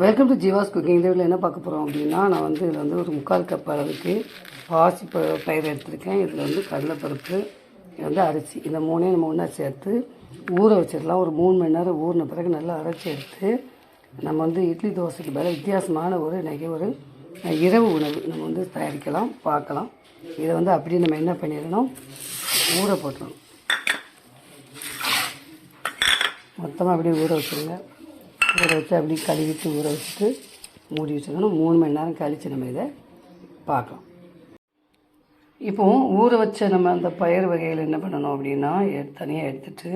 Welcome to Jeeva's cooking இந்த வீட்டில் என்ன பார்க்க போகிறோம் அப்படின்னா நான் வந்து இதில் வந்து ஒரு முக்கால் கப் அளவுக்கு பாசி ப பயிர் எடுத்திருக்கேன். இதில் வந்து கடலைப்பருப்பு இது வந்து அரிசி. இந்த மூணையும் நம்ம ஒன்றா சேர்த்து ஊற வச்சிடலாம். ஒரு மூணு மணி நேரம் ஊறின பிறகு நல்லா அரைச்சி எடுத்து நம்ம வந்து இட்லி தோசைக்கு பதிலாக வித்தியாசமான ஒரு இன்றைக்கி ஒரு இரவு உணவு நம்ம வந்து தயாரிக்கலாம் பார்க்கலாம். இதை வந்து அப்படியே நம்ம என்ன பண்ணிடணும்? ஊற போட்டுடணும். மொத்தமாக அப்படியே ஊற வச்சுருங்க. ஊற வச்சு அப்படியே கழுவிட்டு ஊற வச்சுட்டு மூடி வச்சுக்கணும் மூணு மணி நேரம் கழித்து நம்ம இதை பார்க்கலாம். இப்போ ஊற வச்ச நம்ம அந்த பயிர் வகைகள் என்ன பண்ணணும் அப்படின்னா எ- தனியாக எடுத்துட்டு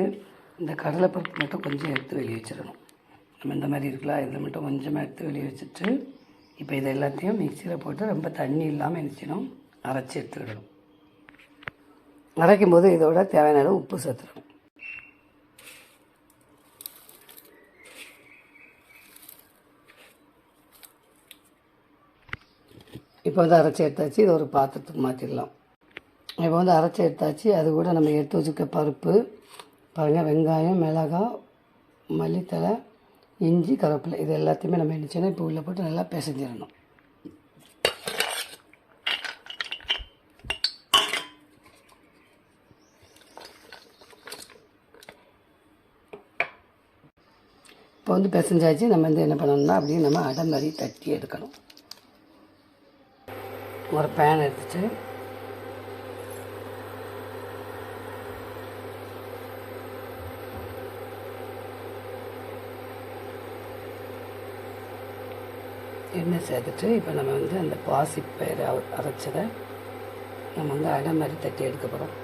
இந்த கடலைப்பருப்பு மட்டும் கொஞ்சம் எடுத்து வெளியே வச்சிடணும். நம்ம இந்த மாதிரி இருக்கலாம். இதில் மட்டும் கொஞ்சமாக எடுத்து வெளியே வச்சுட்டு இப்போ இதை எல்லாத்தையும் மிக்சியில் போட்டு ரொம்ப தண்ணி இல்லாமல் நினச்சிடும் அரைச்சி எடுத்துக்கிடணும். அரைக்கும் போது இதோட தேவையான உப்பு சேர்த்துடணும். இப்போ வந்து அரைச்சி எடுத்தாச்சு இது ஒரு பாத்திரத்துக்கு மாற்றிடலாம் இப்போ வந்து அரைச்சி எடுத்தாச்சு அது கூட நம்ம எடுத்து வச்சுருக்க பருப்பு பாருங்கள் வெங்காயம் மிளகாய் மல்லித்தழை இஞ்சி கருவேப்பிலை இது எல்லாத்தையுமே நம்ம என்ன செய்யணும் இப்போ உள்ளே போட்டு நல்லா பிசைஞ்சிடணும். இப்போ வந்து பிசைஞ்சாச்சு நம்ம வந்து என்ன பண்ணணும்னா அப்படியே நம்ம அடை மாதிரி தட்டி எடுக்கணும். ஒரு பேன் எடுத்துட்டு எண்ணெய் சேர்த்துட்டு இப்போ நம்ம வந்து அந்த பாசி அரைச்சதை நம்ம வந்து அடை மாதிரி தட்டி எடுக்க போகிறோம்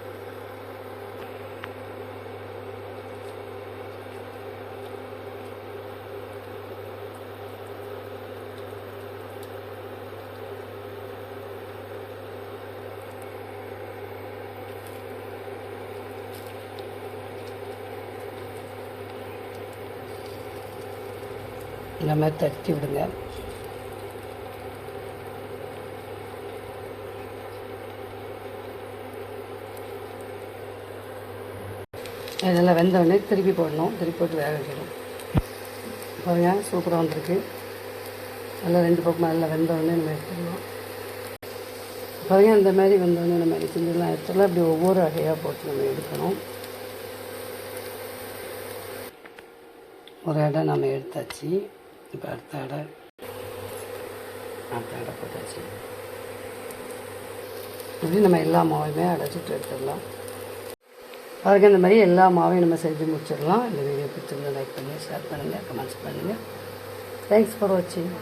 இந்த மாதிரி தட்டி விடுங்க. இதெல்லாம் வெந்தவொடனே திருப்பி போடணும். திருப்பி போட்டு வேக வைக்கணும். பாருங்கள் சூப்பராக வந்திருக்கு. நல்லா ரெண்டு பக்கமும் நல்லா வெந்த நம்ம எடுத்துடலாம் பாருங்கள் இந்த மாதிரி வெந்த நம்ம செஞ்செல்லாம் எடுத்துடலாம். இப்படி ஒவ்வொரு வகையாக போட்டு நம்ம எடுக்கணும். ஒரு இடம் நம்ம எடுத்தாச்சு. இப்போ அடுத்த அடை அடுத்த அடை போட்டாச்சு இப்படி நம்ம எல்லா மாவையுமே அடைச்சிட்டு எடுத்துடலாம். அதுக்கு இந்த மாதிரி எல்லா மாவையும் நம்ம செஞ்சு முடிச்சிடலாம். இந்த வீடியோ பிடிச்சிருந்தா லைக் பண்ணுங்கள் ஷேர் பண்ணுங்கள் கமெண்ட்ஸ் பண்ணுங்கள் தேங்க்ஸ் ஃபார் வாட்சிங்